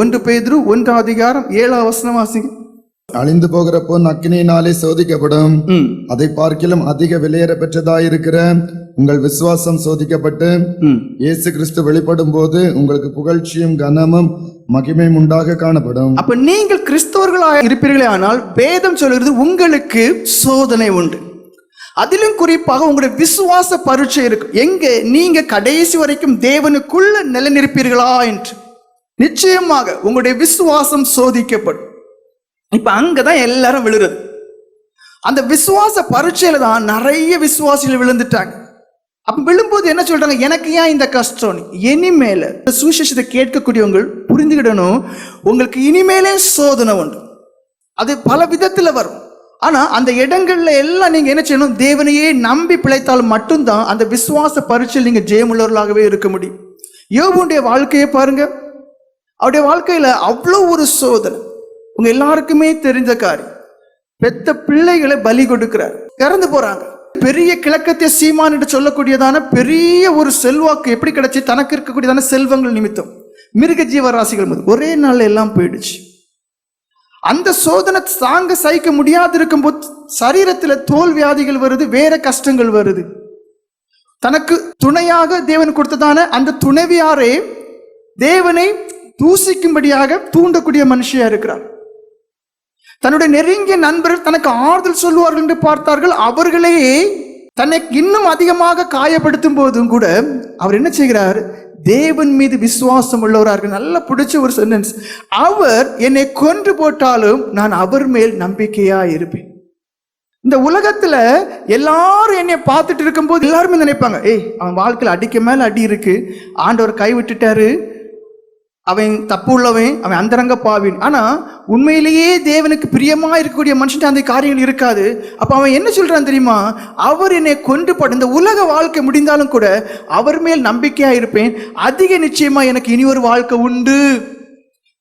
ஒன்று பேதுரு ஒன்றாம் அதிகாரம் ஏழாம் வசனம் வாசிங்க. அழிந்து போகிற பொன் அக்கினியினாலே சோதிக்கப்படும். அதை பார்க்கிலும் அதிக விலையேற பெற்றதாயிருக்கிற உங்கள் விசுவாசம் சோதிக்கப்பட்டு இயேசு கிறிஸ்து வெளிப்படும் போது உங்களுக்கு புகழ்ச்சியும் கனமும் மகிமையும் உண்டாக காணப்படும். அப்ப நீங்கள் கிறிஸ்தவர்களாக இருப்பீர்களே ஆனால் வேதம் சொல்கிறது உங்களுக்கு சோதனை உண்டு. அதிலும் குறிப்பாக உங்களுடைய விசுவாச பரீட்சை இருக்கும் எங்க? நீங்க கடைசி வரைக்கும் தேவனுக்குள்ள நிலைநிற்பீர்களா என்று. நிச்சயமாக உங்களுடைய விசுவாசம் சோதிக்கப்படும். இப்ப அங்கதான் எல்லாரும் விழுறது. அந்த விசுவாச பரீட்சையில தான் நிறைய விசுவாசிகள் விழுந்துட்டாங்க. அப்ப விழும்போது என்ன சொல்றாங்க? எனக்கு ஏன் இந்த கஷ்டம்? இனிமேல சுவிசேஷத்தை கேட்கக்கூடியவங்க புரிந்துக்கிடணும் உங்களுக்கு இனிமேலே சோதனை உண்டு. அது பல விதத்துல வரும். ஆனா அந்த இடங்கள்ல எல்லாம் நீங்க என்ன செய்யணும்? தேவனையே நம்பி பிழைத்தால் மட்டும்தான் அந்த விசுவாச பரீட்சையில் நீங்க ஜெயமுள்ளவர்களாகவே இருக்க முடியும். யோபுடைய வாழ்க்கையை பாருங்க. அவருடைய வாழ்க்கையில் அவ்வளோ ஒரு சோதனை. உங்க எல்லாருக்குமே தெரிஞ்ச காரியம். பெத்த பிள்ளைகளை பலி கொடுக்கிறார். இறந்து போறாங்க. பெரிய கிழக்கத்திய சீமான் என்று சொல்லக்கூடியதான பெரிய ஒரு செல்வாக்கு எப்படி கிடைச்சி? தனக்கு இருக்கக்கூடியதான செல்வங்கள் நிமித்தம். மிருக ஜீவராசிகள் மீது. ஒரே நாள் எல்லாம் போயிடுச்சு. அந்த சோதனை தாங்க சகிக்க முடியாது இருக்கும்போது சரீரத்தில் தோல் வியாதிகள் வருது வேற கஷ்டங்கள் வருது. தனக்கு துணையாக தேவன் கொடுத்ததான அந்த துணைவியாரே தேவனை தூசிக்கும்படியாக தூண்டக்கூடிய மனுஷியா இருக்கிறார். தன்னுடைய நெருங்கிய நண்பர்கள் தனக்கு ஆறுதல் சொல்லுவார்கள் என்று பார்த்தார்கள். அவர்களே தன்னை இன்னும் அதிகமாக காயப்படுத்தும் போதும் கூட அவர் என்ன செய்கிறார்? தேவன் மீது விசுவாசம் உள்ளவரார்கள் நல்லா பிடிச்ச ஒரு சென்டென்ஸ் அவர் என்னை கொன்று போட்டாலும் நான் அவர் மேல் நம்பிக்கையா இருப்பேன். இந்த உலகத்துல எல்லாரும் என்னை பார்த்துட்டு இருக்கும்போது எல்லாருமே நினைப்பாங்க? ஏய் அவன் வாழ்க்கையில் அடிக்க மேல அடி இருக்கு. ஆண்டவர் கை விட்டுட்டாரு. அவன் தப்பு உள்ளவன் அவன் அந்தரங்க பாவின் ஆனா உண்மையிலேயே தேவனுக்கு பிரியமா இருக்கக்கூடிய மனுஷன் அந்த காரியங்கள் இருக்காது. அப்ப அவன் என்ன சொல்றான் தெரியுமா? அவர் என்னை கொண்டு போட இந்த உலக வாழ்க்கை முடிந்தாலும் கூட அவர் மேல் நம்பிக்கையா இருப்பேன். அதிக நிச்சயமா எனக்கு இனி ஒரு வாழ்க்கை உண்டு.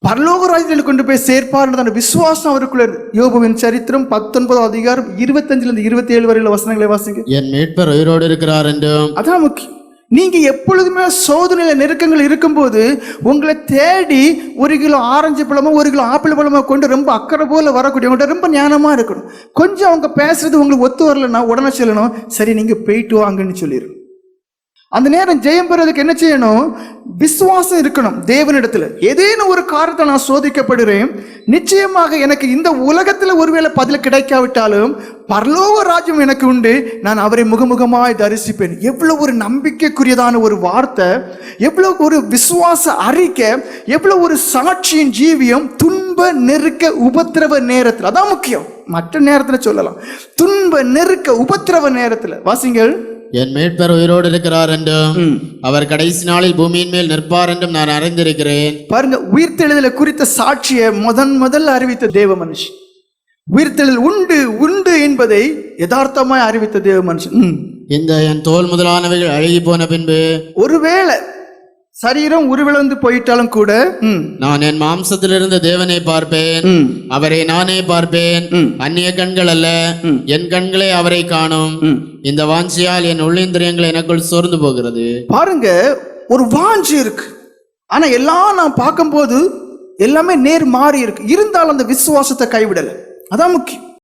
பரலோக ராஜ்யத்தில் கொண்டு போய் சேர்ப்பார் அந்த விசுவாசம் அவருக்குள்ள. யோபுவின் சரித்திரம் பத்தொன்பதாம் அதிகாரம் இருபத்தஞ்சுல இருந்து இருபத்தி ஏழு வரையில வசனங்களை வாசிங்க. என் மீட்பர் உயிரோடு இருக்கிறார் என்றும் அதான் முக்கியம். நீங்க எப்பொழுதுமே சோதனையில நெருக்கங்கள் இருக்கும்போது உங்களை தேடி ஒரு கிலோ ஆரஞ்சு பழமோ ஒரு கிலோ ஆப்பிள் பழமோ கொண்டு ரொம்ப அக்கறை போல வரக்கூடியவங்கள்ட்ட ரொம்ப ஞானமா இருக்கணும். கொஞ்சம் அவங்க பேசுறது உங்களுக்கு ஒத்து வரலன்னா உடனே சொல்லணும் சரி நீங்க போயிட்டு வாங்கன்னு சொல்லிடும் அந்த நேரம் ஜெயம் பெறதுக்கு என்ன செய்யணும்? விசுவாசம் இருக்கணும் தேவனிடத்தில். ஏதேனும் ஒரு காரணத்தை நான் சோதிக்கப்படுகிறேன் நிச்சயமாக எனக்கு இந்த உலகத்தில் ஒருவேளை பதில் கிடைக்காவிட்டாலும் பரலோக ராஜ்யம் எனக்கு உண்டு. நான் அவரை முகமுகமாய் தரிசிப்பேன். எவ்வளோ ஒரு நம்பிக்கைக்குரியதான ஒரு வார்த்தை எவ்வளோ ஒரு விசுவாச அறிக்கை எவ்வளோ ஒரு சாட்சியின் ஜீவியம் துன்ப நெருக்க உபத்திரவ நேரத்தில். அதான் முக்கியம். மற்ற நேரத்தில் சொல்லலாம். துன்ப நெருக்க உபத்திரவ நேரத்தில். வாசிங்கள். என் மீட்பர் உயிரோடு இருக்கிறார் என்றும் அவர் கடைசி நாளில் பூமியின் மேல் நிற்பார் என்றும் நான் அறிந்திருக்கிறேன். பாருங்க உயிர்த்தெழுதலை குறித்த சாட்சியை முதன் முதல்ல அறிவித்த தேவ மனுஷன். உயிர்த்தெழுதல் உண்டு உண்டு என்பதை யதார்த்தமாய் அறிவித்த தேவ மனுஷன். இந்த என் தோல் முதலானவைகள் அழுகி போன பின்பு ஒருவேளை சரீரம் உருவிழந்து போயிட்டாலும் கூட நான் என் மாம்சத்திலிருந்து தேவனை பார்ப்பேன். அவரை நானே பார்ப்பேன். அந்நிய கண்கள் அல்ல என் கண்களே அவரை காணும். இந்த வாஞ்சியால் என் உள்ளிந்திரியங்கள் எனக்குள் சோர்ந்து போகிறது. பாருங்க ஒரு வாஞ்சி இருக்கு. ஆனா எல்லாம் நான் பார்க்கும்போது எல்லாமே நேர் மாறி இருக்கு. இருந்தாலும் அந்த விசுவாசத்தை கைவிடலை. அதான் முக்கியம்.